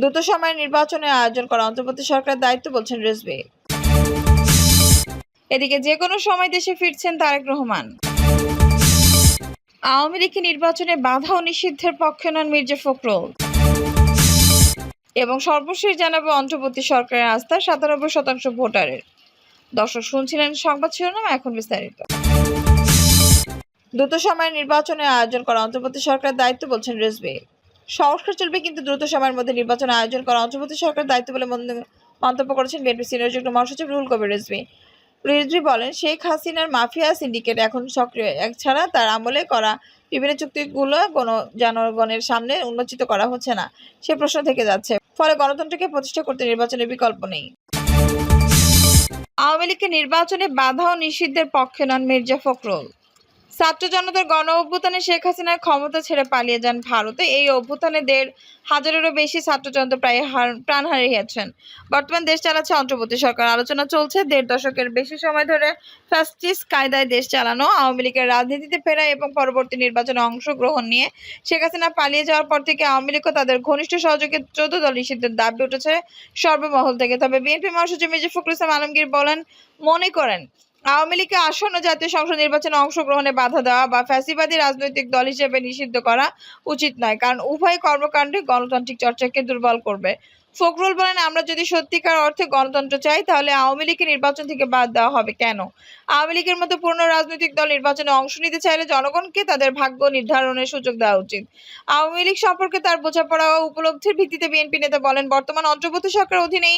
দ্রুত সময়ে নির্বাচনের আয়োজন করা অন্তর্বর্তী সরকারের দায়িত্ব বলছেন রেজভি এদিকে যে কোনো সময় দেশে ফিরছেন তারেক রহমান। আওয়ামী লীগকে নির্বাচনে বাধা ও নিষিদ্ধের পক্ষে নন মির্জা ফখরুল। এবং সর্বশেষ জানাব অন্তর্বর্তী সরকারের আস্থা, সাতানব্বই শতাংশ ভোটারের। দর্শক শুনছিলেন সংবাদ শিরোনাম, এখন বিস্তারিত। দ্রুত সময়ে নির্বাচনের আয়োজন করা অন্তর্বর্তী সরকারের দায়িত্ব বলছেন রেজভি সংস্কার চলবে, কিন্তু দ্রুত সময়ের মধ্যে নির্বাচন আয়োজন করা অন্তর্বর্তী সরকারের দায়িত্ব বলে মন্তব্য করেছেন বিএনপি সিনিয়র যুগ্ম মহাসচিব রুহুল কবির রিজভি। রিজভি বলেন, শেখ হাসিনার মাফিয়া সিন্ডিকেট এখন সক্রিয় এছাড়া তার আমলে করা বিভিন্ন চুক্তিগুলো কোনো জনগণের সামনে উন্মোচিত করা হচ্ছে না। সে প্রশ্ন থেকে যাচ্ছে, ফলে গণতন্ত্রকে প্রতিষ্ঠা করতে নির্বাচনের বিকল্প নেই। আওয়ামী লীগকে নির্বাচনে বাধা ও নিষিদ্ধের পক্ষে নন মির্জা ফখরুল। ছাত্র জনতার গণ অভ্যুত্থানে শেখ হাসিনার ক্ষমতা ছেড়ে পালিয়ে যান ভারতে। এই অভ্যুত্থানে দেড় হাজারেরও বেশি ছাত্র জনতা প্রায় প্রাণ হারিয়েছেন বর্তমান দেশ চালাচ্ছে অন্তর্বর্তী সরকার। আলোচনা চলছে দেড় দশকের বেশি সময় ধরে ফ্যাসিস্ট কায়দায় দেশ চালানো, আওয়ামী লীগের রাজনীতিতে ফেরা এবং পরবর্তী নির্বাচনে অংশগ্রহণ নিয়ে শেখ হাসিনা পালিয়ে যাওয়ার পর থেকে আওয়ামী লীগ তাদের ঘনিষ্ঠ সহযোগী চোদ্দ দল নিষিদ্ধের দাবি উঠেছে সর্বমহল থেকে। তবে বিএনপি মহাসচিব মির্জা ফখরুল ইসলাম আলমগীর বলেন, মনে করেন আওয়ামী লীগকে আসন্ন জাতীয় সংসদ নির্বাচনে অংশগ্রহণে বাধা দেওয়া বা ফ্যাসিবাদী রাজনৈতিক দল হিসেবে নিষিদ্ধ করা উচিত নয়, কারণ উভয় কর্মকাণ্ডে গণতান্ত্রিক চর্চাকে দুর্বল করবে। ফখরুল বলেন, আমরা যদি সত্যিকার অর্থে গণতন্ত্র চাই, তাহলে আওয়ামী লীগকে নির্বাচন থেকে বাদ দেওয়া হবে কেন? আওয়ামী লীগের মতো পূর্ণ রাজনৈতিক দল নির্বাচনে অংশ নিতে চাইলে জনগণকে তাদের ভাগ্য নির্ধারণের সুযোগ দেওয়া উচিত। আওয়ামী লীগ সম্পর্কে তার বোঝাপড়া ও উপলব্ধির ভিত্তিতে বিএনপি নেতা বলেন, বর্তমান অন্তর্বর্তী সরকারের অধীনেই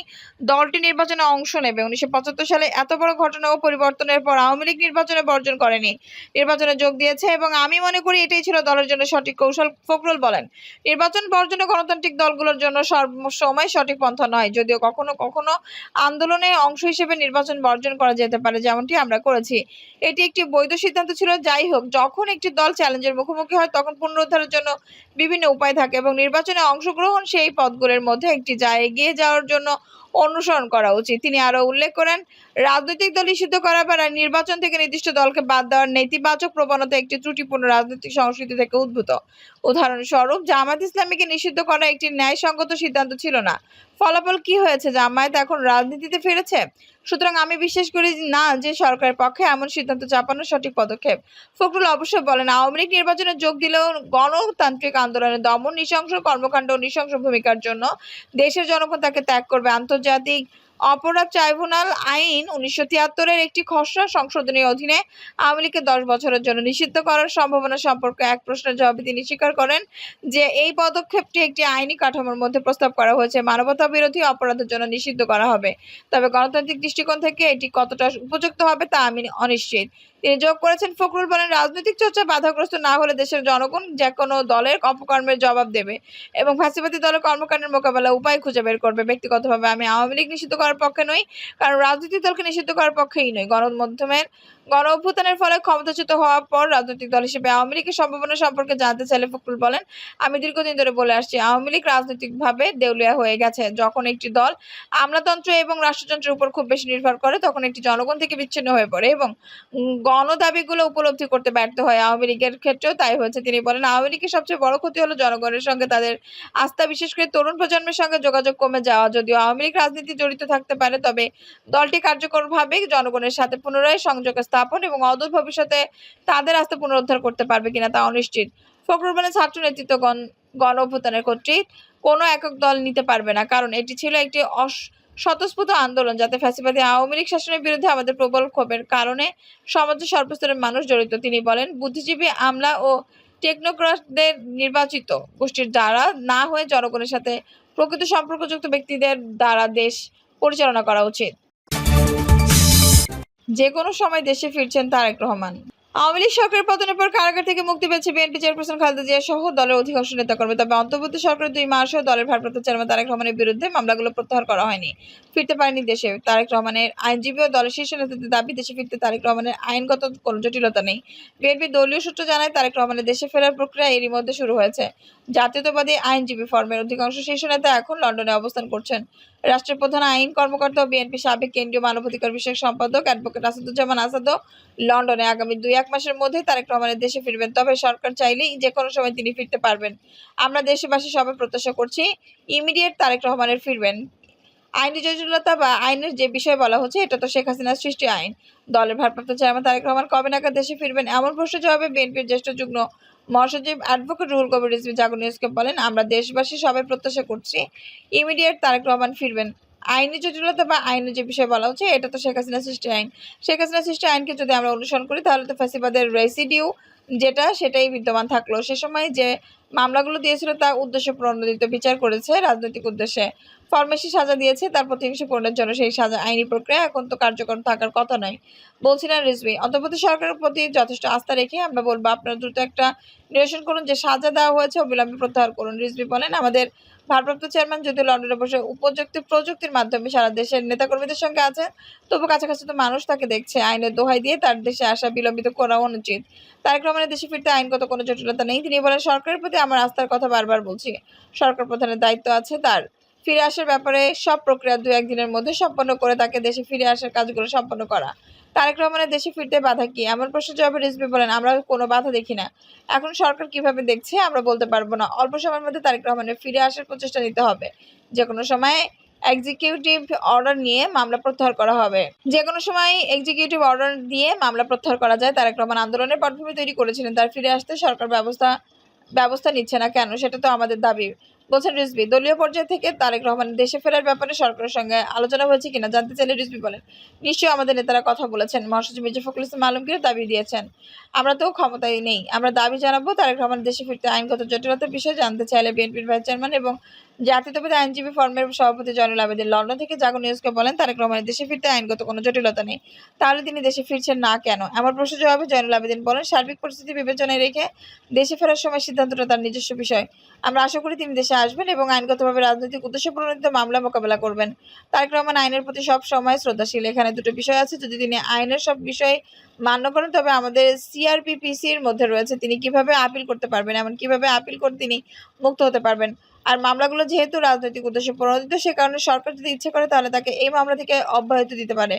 দলটি নির্বাচনে অংশ নেবে। উনিশশো পঁচাত্তর সালে এত বড় ঘটনা ও পরিবর্তনের পর আওয়ামী লীগ নির্বাচনে বর্জন করেনি। নির্বাচনে যোগ দিয়েছে এবং আমি মনে করি এটাই ছিল দলের জন্য সঠিক কৌশল। ফখরুল বলেন, নির্বাচন বর্জনে গণতান্ত্রিক দলগুলোর জন্য সবসময় সঠিক পন্থা নয়। যদিও কখনো কখনো আন্দোলনে অংশ হিসেবে নির্বাচন বর্জন করা যেতে পারে, যেমনটি আমরা করেছি। এটি একটি বৈধ সিদ্ধান্ত ছিল। যাই হোক, যখন একটি দল চ্যালেঞ্জের মুখোমুখি হয়, তখন পুনরুদ্ধারের জন্য বিভিন্ন উপায় থাকে এবং নির্বাচনে অংশগ্রহণ সেই পদগুলোর মধ্যে একটি যা এগিয়ে যাওয়ার জন্য অনুসরণ করা উচিত। তিনি আরও উল্লেখ করেন, রাজনৈতিক দল নিষিদ্ধ করা বা নির্বাচন থেকে নির্দিষ্ট দলকে বাদ দেওয়ার নেতিবাচক প্রবণতা একটি ত্রুটিপূর্ণ রাজনৈতিক সংস্কৃতি থেকে উদ্ভূত। উদাহরণস্বরূপ জামাত ইসলামীকে নিষিদ্ধ করা একটি ন্যায়সঙ্গত সিদ্ধান্ত ছিল না। ফলাফল কি হয়েছে? জামায়াত এখন রাজনীতিতে ফিরেছে? সুতরাং আমি বিশ্বাস করি না, যে সরকারের পক্ষে এমন সিদ্ধান্ত চাপানোর সঠিক পদক্ষেপ। ফখরুল অবশ্য বলেন, আওয়ামী লীগ নির্বাচনে যোগ দিলেও গণতান্ত্রিক আন্দোলনে দমন নৃশংস কর্মকাণ্ড ও নৃশংস ভূমিকার জন্য দেশের জনগণ তাকে ত্যাগ করবে। আন্তর্জাতিক অপরাধ ট্রাইব্যুনাল আইন উনিশশো তিয়াত্তরের একটি খসড়া সংশোধনীর অধীনে আওয়ামী লীগকে দশ বছরের জন্য নিষিদ্ধ করার সম্ভাবনা সম্পর্কে এক প্রশ্নের জবাবে তিনি স্বীকার করেন যে এই পদক্ষেপটি একটি আইনি কাঠামোর মধ্যে প্রস্তাব করা হয়েছে। মানবতা বিরোধী অপরাধের জন্য নিষিদ্ধ করা হবে। তবে গণতান্ত্রিক দৃষ্টিকোণ থেকে এটি কতটা উপযুক্ত হবে তা আমি অনিশ্চিত। তিনি যোগ করেছেন, ফখরুল বলেন, রাজনৈতিক চর্চা বাধাগ্রস্ত না হলে দেশের জনগণ যে কোনো দলের অপকর্মের জবাব দেবে এবং ফাঁসিবাদী দলের কর্মকাণ্ডের মোকাবেলা উপায় খুঁজে বের করবে। ব্যক্তিগতভাবে আমি আওয়ামী লীগ নিষিদ্ধ করার পক্ষে নই কারণ রাজনৈতিক দলকে নিষিদ্ধ করার পক্ষেই নই গণমাধ্যমের গণ অভ্যুত্থানের ফলে ক্ষমতাচ্যুত হওয়ার পর রাজনৈতিক দল হিসেবে আওয়ামী লীগের সম্ভাবনা সম্পর্কে জানতে চাইলে ফখরুল বলেন আমি দীর্ঘদিন ধরে বলে আসছি আওয়ামী লীগ রাজনৈতিকভাবে দেউলিয়া হয়ে গেছে। যখন একটি দল আমলাতন্ত্র এবং রাষ্ট্রযন্ত্রের উপর খুব বেশি নির্ভর করে তখন একটি জনগণ থেকে বিচ্ছিন্ন হয়ে পড়ে এবং উম, গণদাবিগুলো উপলব্ধি করতে ব্যর্থ হয় আওয়ামী লীগের ক্ষেত্রেও তাই হয়েছে। তিনি বলেন আওয়ামী লীগের সবচেয়ে বড় ক্ষতি হলো জনগণের সঙ্গে তাদের আস্থা বিশেষ করে তরুণ প্রজন্মের সঙ্গে যোগাযোগ কমে যাওয়া। যদিও আওয়ামী লীগ রাজনীতি জড়িত থাকতে পারে তবে দলটি কার্যকরভাবে জনগণের সাথে পুনরায় সংযোগ স্থাপন এবং অদূর ভবিষ্যতে তাদের আস্থা পুনরুদ্ধার করতে পারবে কিনা তা অনিশ্চিত ফখরুল ছাত্র নেতৃত্ব গণ গণ অভ্যুত্থানের কর্তৃক কোনো একক দল নিতে পারবে না, কারণ এটি ছিল একটি অস- স্বতঃস্ফূর্ত আন্দোলন যাতে ফ্যাসিবাদী আওয়ামী লীগ শাসনের বিরুদ্ধে আমাদের প্রবল ক্ষোভের কারণে সমাজের সর্বস্তরের মানুষ জড়িত। তিনি বলেন, বুদ্ধিজীবী আমলা ও টেকনোক্রাটদের নির্বাচিত গোষ্ঠীর দ্বারা না হয়ে জনগণের সাথে প্রকৃত সম্পর্কযুক্ত ব্যক্তিদের দ্বারা দেশ পরিচালনা করা উচিত। যে কোনো সময় দেশে ফিরছেন তারেক রহমান। আওয়ামী লীগ সরকারের পতনের পর কারাগার থেকে মুক্তি পেয়েছে বিএনপি চেয়ারপারসন খালেদা জিয়া সহ দলের অধিকাংশ নেতাকর্মী তবে অন্তর্বর্তী সরকারের দুই মাসেও দলের ভারপ্রাপ্ত চেয়ারম্যান তারেক রহমানের বিরুদ্ধে মামলাগুলো প্রত্যাহার করা হয়নি। ফিরতে পারেনি দেশে। তারেক রহমানের আইনজীবী ও দলের শীর্ষ নেতৃত্বের দাবি, দেশে ফিরতে তারেক রহমানের আইনগত কোনো জটিলতা নেই। বিএনপি দলীয় সূত্র জানায়, তারেক রহমানের দেশে ফেরার প্রক্রিয়া এরই মধ্যে শুরু হয়েছে। জাতীয়তাবাদী আইনজীবী ফর্মের অধিকাংশ শীর্ষ নেতা এখন লন্ডনে অবস্থান করছেন। রাষ্ট্রের প্রধান আইন কর্মকর্তা বিএনপি সাবেক কেন্দ্রীয় মানবাধিকার বিষয়ক সম্পাদক অ্যাডভোকেট আসাদুজ্জামান আসাদও লন্ডনে আগামী দুই, এক মাসের মধ্যেই তারেক রহমানের দেশে ফিরবেন। তবে সরকার চাইলেই যে কোনো সময় তিনি ফিরতে পারবেন। আমরা দেশবাসী সবাই প্রত্যাশা করছি ইমিডিয়েট তারেক রহমানের ফিরবেন। আইনি জটিলতা বা আইনের যে বিষয় বলা হচ্ছে, এটা তো শেখ হাসিনার সৃষ্টি আইন। দলের ভারপ্রাপ্ত চেয়ারম্যান তারেক রহমান কবে নাগাদ দেশে ফিরবেন এমন প্রশ্ন জবাবে বিএনপির জ্যেষ্ঠ যুগ্ম মহাসচিব অ্যাডভোকেট রুহুল কবির রিজভী জাগো নিউজকে বলেন, আমরা দেশবাসী সবাই প্রত্যাশা করছি ইমিডিয়েট তারেক রহমান ফিরবেন। আইনি জটিলতা বা আইনের যে বিষয় বলা হচ্ছে, এটা তো শেখ হাসিনা সৃষ্টি আইন। শেখ হাসিনা সৃষ্টি আইনকে যদি আমরা অনুসরণ করি, তাহলে তো ফ্যাসিবাদের রেসিডিউ যেটা, সেটাই বিদ্যমান থাকল। সে সময় যে মামলাগুলো দিয়েছিল তা উদ্দেশ্য প্রণোদিত বিচার করেছে রাজনৈতিক উদ্দেশ্যে। ফরমেসি সাজা দিয়েছে তার প্রতিহিংসা পূরণের জন্য সেই সাজা আইনি প্রক্রিয়া এখন তো কার্যকর থাকার কথা নয়। বলছিলেন রিজভি, অন্তর্বর্তী সরকারের প্রতি যথেষ্ট আস্থা রেখে আমরা বলব আপনারা দ্রুত একটা নিরসন করুন, যে সাজা দেওয়া হয়েছে অবিলম্বে প্রত্যাহার করুন। রিজভি বলেন, আমাদের ভারপ্রাপ্ত চেয়ারম্যান যদি লন্ডনে বসে উপযুক্ত প্রযুক্তির মাধ্যমে সারা দেশের নেতাকর্মীদের সঙ্গে আছেন, তবু কাছাকাছি তো মানুষ তাকে দেখছে। আইনের দোহাই দিয়ে তার দেশে আসা বিলম্বিত করা অনুচিত। তারেক রহমানের দেশে ফিরতে আইনগত কোনো জটিলতা নেই। তিনি বলেন, সরকারের প্রতি আমার আস্থার কথা বারবার বলছি। সরকার প্রধানের দায়িত্ব আছে তার। ফিরে আসার ব্যাপারে সব প্রক্রিয়া দু একদিনের মধ্যে সম্পন্ন করে তাকে দেশে ফিরে আসার কাজগুলো সম্পন্ন করা। তারেক রহমানের দেশে ফিরতে বাধা কি? এমন প্রশ্ন জবাবে রিজভি বলেন, আমরা কোনো বাধা দেখি না। এখন সরকার কীভাবে দেখছে আমরা বলতে পারব না। অল্প সময়ের মধ্যে তারেক রহমানের ফিরে আসার প্রচেষ্টা নিতে হবে। যে কোনো সময় এক্সিকিউটিভ অর্ডার নিয়ে মামলা প্রত্যাহার করা হবে। যে কোনো সময় এক্সিকিউটিভ অর্ডার দিয়ে মামলা প্রত্যাহার করা যায়। তারেক রহমান আন্দোলনের পটভূমি তৈরি করেছিলেন। তার ফিরে আসতে সরকার ব্যবস্থা ব্যবস্থা নিচ্ছে না কেন? সেটা তো আমাদের দাবি। বলছেন রিজবি দলীয় পর্যায় থেকে তারেক রহমান দেশে ফেরার ব্যাপারে সরকারের সঙ্গে আলোচনা হয়েছে কিনা জানতে চাইলে রিজবি বলেন। নিশ্চয়ই আমাদের নেতারা কথা বলেছেন। মহাসচিব মির্জা ফখরুল ইসলাম আলমগীর দাবি দিয়েছেন। আমরা তো ক্ষমতায় নেই। আমরা দাবি জানাব তারেক রহমান দেশে ফিরতে আইনগত জটিলতার বিষয়ে জানতে চাইলে বিএনপির ভাইস চেয়ারম্যান এবং জাতীয়তাবাদী আইনজীবী ফর্মের সভাপতি জয়নুল আবেদিন লন্ডন থেকে জাগো নিউজকে বলেন, তারেক রহমানের দেশে ফিরতে আইনগত কোনো জটিলতা নেই। তাহলে তিনি দেশে ফিরছেন না কেন? এমন প্রশ্ন জবাবে জয়নুল আবেদিন বলেন, সার্বিক পরিস্থিতি বিবেচনায় রেখে দেশে ফেরার সময় সিদ্ধান্তটা তার নিজস্ব বিষয়। আমরা আশা করি তিনি দেশে আসবেন এবং আইনগতভাবে রাজনৈতিক উদ্দেশ্য প্রণোদিত মামলা মোকাবেলা করবেন। তারেক রহমান আইনের প্রতি সব সময় শ্রদ্ধাশীল। এখানে দুটো বিষয় আছে। যদি তিনি আইনের সব বিষয় মান্য করেন, তবে আমাদের সিআরপিপিসির মধ্যে রয়েছে। তিনি কীভাবে আপিল করতে পারবেন, এমন কীভাবে আপিল করে তিনি মুক্ত হতে পারবেন? আর মামলাগুলো যেহেতু রাজনৈতিক উদ্দেশ্যে প্রণোদিত, সে কারণে সরকার যদি ইচ্ছে করে তাহলে তাকে এই মামলা থেকে অব্যাহতি দিতে পারে।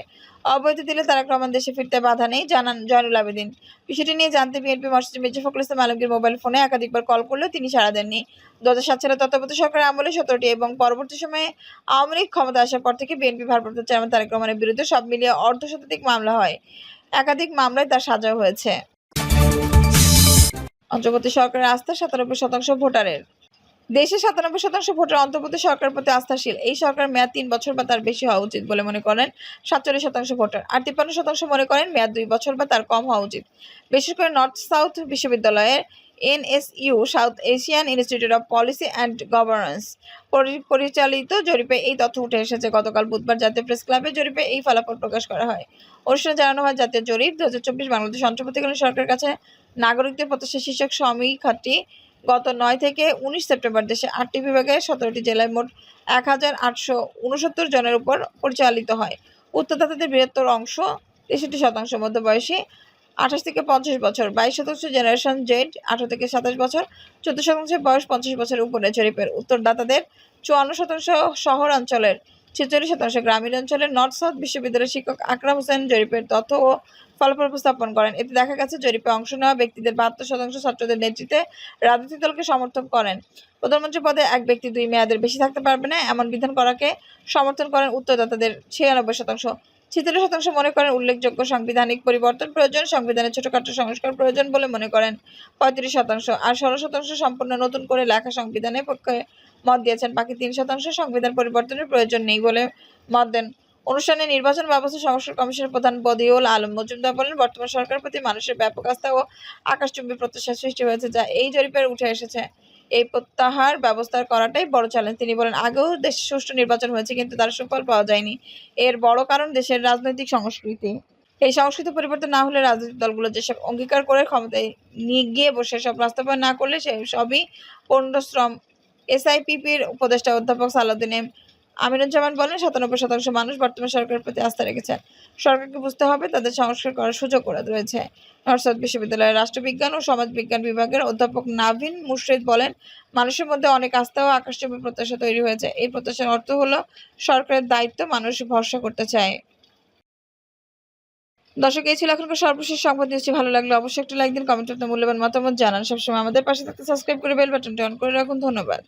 অব্যাহতি দিলে তারেক রহমান দেশে ফিরতে বাধা নেই, জানান জয়নুল আবেদিন। বিষয়টি নিয়ে জানতে বিএনপি মহাসচিব মির্জা ফখরুল ইসলাম আলমগীর মোবাইল ফোনে একাধিকবার কল করলেও তিনি সাড়া দেননি। দু হাজার সাত সালে তত্ত্বাবধায়ক সরকারের আমলে সতেরোটি এবং পরবর্তী সময়ে আওয়ামী লীগ ক্ষমতা আসার পর থেকে বিএনপি ভারপ্রাপ্ত চেয়ারম্যান তারেক রহমানের বিরুদ্ধে সব মিলিয়ে অর্ধশতাধিক মামলা হয়। একাধিক মামলায় তার সাজা হয়েছে। অন্তর্বর্তী সরকারের আস্থা সাতানব্বই শতাংশ ভোটারের। দেশে সাতানব্বই শতাংশ ভোটার অন্তর্বর্তী সরকারের প্রতি আস্থাশীল। এই সরকার মেয়াদ তিন বছর বা তার বেশি হওয়া উচিত বলে মনে করেন সাতচল্লিশ শতাংশ ভোটার। আর তিপ্পান্ন শতাংশ মনে করেন মেয়াদ দুই বছর বা তার কম হওয়া উচিত। বিশেষ করে নর্থ সাউথ বিশ্ববিদ্যালয়ের NSU, South Asian Institute of Policy and Governance পরিচালিত জরিপে এই তথ্য উঠে এসেছে। গতকাল বুধবার জাতীয় প্রেস ক্লাবে জরিপে এই ফলাফল প্রকাশ করা হয়। অনুষ্ঠানে জানানো হয়, জাতীয় জরিপ দু হাজার চব্বিশ বাংলাদেশ অন্তর্বর্তীকালীন সরকারের কাছে নাগরিকদের প্রত্যাশা শীর্ষক সমীক্ষাটি গত নয় থেকে উনিশ সেপ্টেম্বর দেশে আটটি বিভাগে সতেরোটি জেলায় মোট এক হাজার আটশো উনসত্তর জনের উপর পরিচালিত হয়। উত্তরদাতাদের বৃহত্তর অংশ তেষট্টি শতাংশ মধ্যবয়সী, আঠাশ থেকে পঞ্চাশ বছর, বাইশ শতাংশ জেনারেশন জেড, আঠারো থেকে সাতাশ বছর, চোদ্দ শতাংশের বয়স পঞ্চাশ বছরের উপরে। জরিপের উত্তরদাতাদের চুয়ান্ন শতাংশ শহর অঞ্চলের ছেচল্লিশ শতাংশ গ্রামীণ অঞ্চলের নর্থ সাউথ বিশ্ববিদ্যালয়ের শিক্ষক আকরাম হোসেন জরিপের তথ্য ও ফলাফল উপস্থাপন করেন। এতে দেখা গেছে, জরিপে অংশ নেওয়া ব্যক্তিদের বাহাত্তর শতাংশ ছাত্রদের নেতৃত্বে রাজনৈতিক দলকে সমর্থন করেন। প্রধানমন্ত্রী পদে এক ব্যক্তি দুই মেয়াদের বেশি থাকতে পারবে না, এমন বিধান করাকে সমর্থন করেন উত্তরদাতাদের ছিয়ানব্বই শতাংশ। ছিয়াত্তর শতাংশ মনে করেন উল্লেখযোগ্য সাংবিধানিক পরিবর্তন প্রয়োজন, সংবিধানের ছোটখাটো সংস্কার প্রয়োজন বলে মনে করেন পঁয়ত্রিশ শতাংশ। আর ষোলো শতাংশ সম্পূর্ণ নতুন করে লেখা সংবিধানের পক্ষে মত দিয়েছেন, বাকি তিন শতাংশ সংবিধান পরিবর্তনের প্রয়োজন নেই বলে মত দেন। অনুষ্ঠানে নির্বাচন ব্যবস্থা সংস্কার কমিশনের প্রধান বদিউল আলম মজুমদার বলেন, বর্তমান সরকারের প্রতি মানুষের ব্যাপক আস্থা ও আকাশচুম্বী প্রত্যাশার সৃষ্টি হয়েছে, যা এই জরিপের উঠে এসেছে। এই প্রত্যাহার ব্যবস্থা করাটাই বড় চ্যালেঞ্জ তিনি বলেন, আগেও দেশে সুষ্ঠু নির্বাচন হয়েছে, কিন্তু তার সুফল পাওয়া যায়নি। এর বড় কারণ দেশের রাজনৈতিক সংস্কৃতি। এই সংস্কৃতি পরিবর্তন না হলে রাজনৈতিক দলগুলো যেসব অঙ্গীকার করে ক্ষমতায় নিয়ে গিয়ে বসে সব বাস্তবায়ন না করলে সে সবই পণ্যশ্রম এসআইপিপির উপদেষ্টা অধ্যাপক সালাউদ্দিন এম আমিনুজ্জামান বলেন, সাতানব্বই শতাংশ মানুষ বর্তমান সরকারের প্রতি আস্থা রেখেছেন। সরকারকে বুঝতে হবে তাদের সংস্কার করার সুযোগ করে রয়েছে। নর্থ বিশ্ববিদ্যালয়ের রাষ্ট্রবিজ্ঞান ও সমাজবিজ্ঞান বিভাগের অধ্যাপক নাভিন মুর্শিদ বলেন, মানুষের মধ্যে অনেক আস্থা ও আকাশচুম্বী প্রত্যাশা তৈরি হয়েছে। এই প্রত্যাশার অর্থ হলো সরকারের দায়িত্ব মানুষ ভরসা করতে চায়। দর্শক, এই ছিল এখনকার সর্বশেষ সংবাদ। নিউজটি ভালো লাগলে অবশ্যই একটা লাইক দিন, কমেন্ট আপনার মূল্যবান মতামত জানান। সবসময় আমাদের পাশে থাকতে সাবস্ক্রাইব করে বেল বাটনটি অন করে রাখুন। ধন্যবাদ।